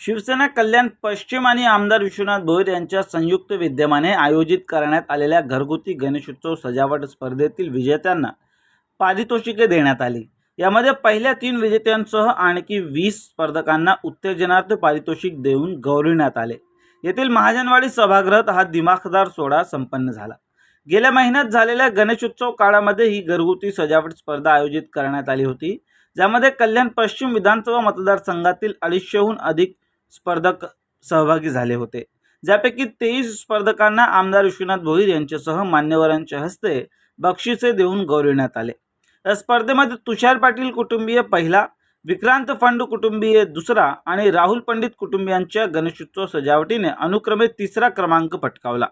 शिवसेना कल्याण पश्चिम आणि आमदार विश्वनाथ भोईर यांच्या संयुक्त विद्यमाने आयोजित करण्यात आलेल्या घरगुती गणेशोत्सव सजावट स्पर्धेतील विजेत्यांना पारितोषिके देण्यात आली. यामध्ये पहिल्या तीन विजेत्यांसह आणखी वीस स्पर्धकांना उत्तेजनार्थ पारितोषिक देऊन गौरविण्यात आले. येथील महाजनवाडी सभागृहात हा दिमाखदार सोहळा संपन्न झाला. गेल्या महिन्यात झालेल्या गणेशोत्सव काळामध्ये ही घरगुती सजावट स्पर्धा आयोजित करण्यात आली होती ज्यामध्ये कल्याण पश्चिम विधानसभा मतदारसंघातील अडीचशेहून अधिक स्पर्धक सहभागी झाले होते. ज्यापैकी तेवीस स्पर्धकांना आमदार विश्वनाथ भोईर यांच्यासह मान्यवरांच्या हस्ते बक्षिसे देऊन गौरविण्यात आले. या स्पर्धेमध्ये तुषार पाटील कुटुंबीय पहिला विक्रांत फंड कुटुंबीय दुसरा आणि राहुल पंडित कुटुंबियांच्या गणेशोत्सव सजावटीने अनुक्रमे तिसरा क्रमांक पटकावला.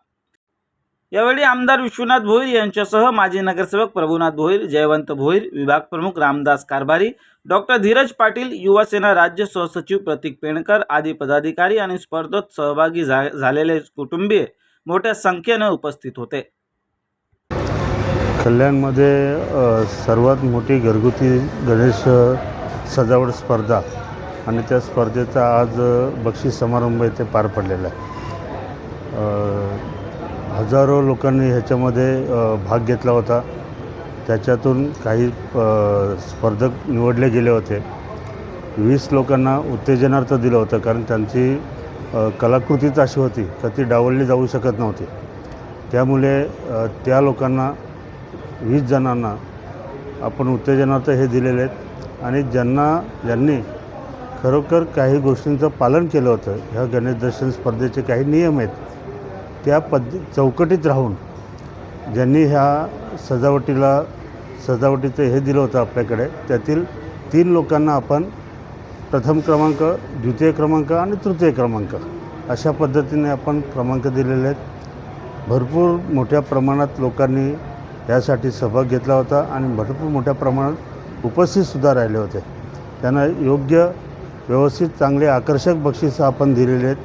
यावेळी आमदार विश्वनाथ भोईर यांच्यासह माजी नगरसेवक प्रभुनाथ भोईर जयवंत भोईर विभाग प्रमुख रामदास कारभारी डॉक्टर धीरज पाटील युवासेना राज्य सहसचिव प्रतीक पेणकर आदी पदाधिकारी आणि स्पर्धेत सहभागी झा झालेले कुटुंबीय मोठ्या संख्येनं उपस्थित होते. कल्याणमध्ये सर्वात मोठी घरगुती गणेश सजावट स्पर्धा आणि त्या स्पर्धेचा आज बक्षीस समारंभ इथे पार पडलेला आहे. हजारो लोकांनी ह्याच्यामध्ये भाग घेतला होता. त्याच्यातून काही स्पर्धक निवडले गेले होते. वीस लोकांना उत्तेजनार्थ दिलं होतं कारण त्यांची कलाकृतीच अशी होती तर ती डावलली जाऊ शकत नव्हती. त्यामुळे त्या लोकांना वीस जणांना आपण उत्तेजनार्थ हे दिलेले आहेत. आणि ज्यांना ज्यांनी खरोखर काही गोष्टींचं पालन केलं होतं ह्या गणेश दर्शन स्पर्धेचे काही नियम आहेत त्या पद्ध चौकटीत राहून ज्यांनी ह्या सजावटीला सजावटीचं हे दिलं होतं आपल्याकडे त्यातील तीन लोकांना आपण प्रथम क्रमांक द्वितीय क्रमांक आणि तृतीय क्रमांक अशा पद्धतीने आपण क्रमांक दिलेले आहेत. भरपूर मोठ्या प्रमाणात लोकांनी यासाठी सहभाग घेतला होता आणि भरपूर मोठ्या प्रमाणात उपस्थितसुद्धा राहिले होते. त्यांना योग्य व्यवस्थित चांगले आकर्षक बक्षिसं आपण दिलेले आहेत.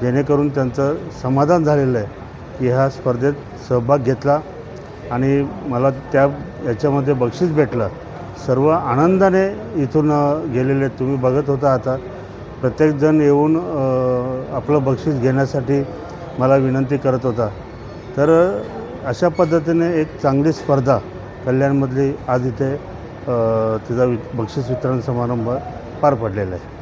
जेणेकरून त्यांचं समाधान झालेलं आहे की ह्या स्पर्धेत सहभाग घेतला आणि मला त्या याच्यामध्ये बक्षीस भेटलं. सर्व आनंदाने इथून गेलेले तुम्ही बघत होता आता. प्रत्येकजण येऊन आपलं बक्षीस घेण्यासाठी मला विनंती करत होता. तर अशा पद्धतीने एक चांगली स्पर्धा कल्याणमधली आज इथे तिचा वि बक्षीस वितरण समारंभ पार पडलेला आहे.